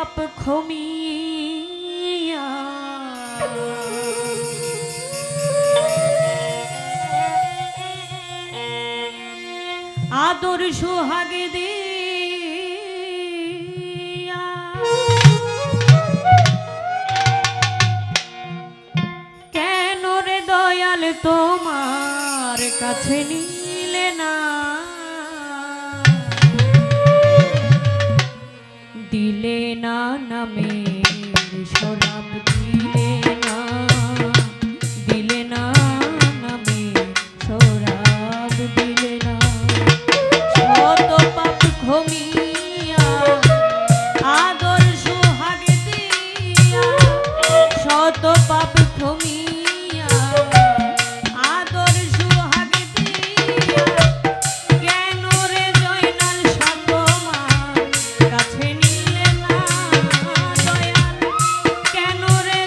পাপ ক্ষমিয়া আদর সোহাগে দিয়া। কেন রে দয়াল তোমার কাছে নিলে শত পাপ ক্ষমিয়া আদর সোহাগে দিয়া, কেন রে জয়নাল সাতমা কাছে নিলে না দয়াল, কেন রে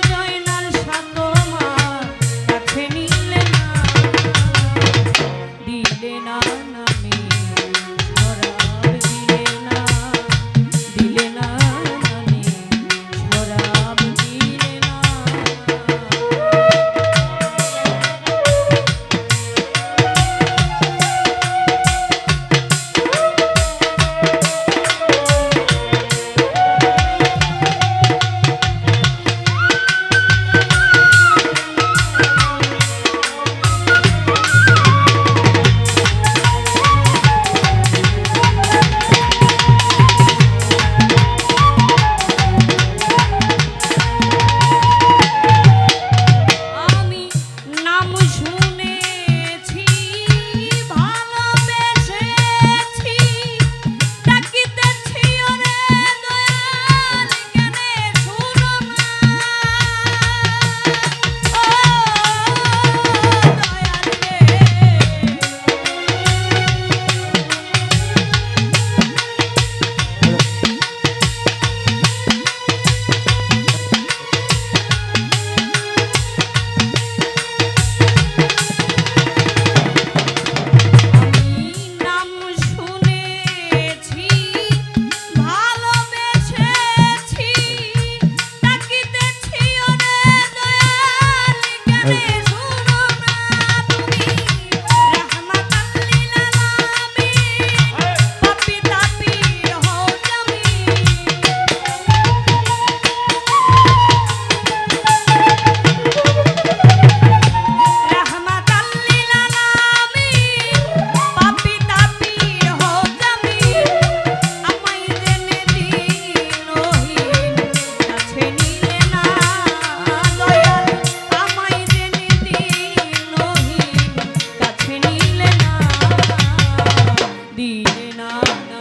No.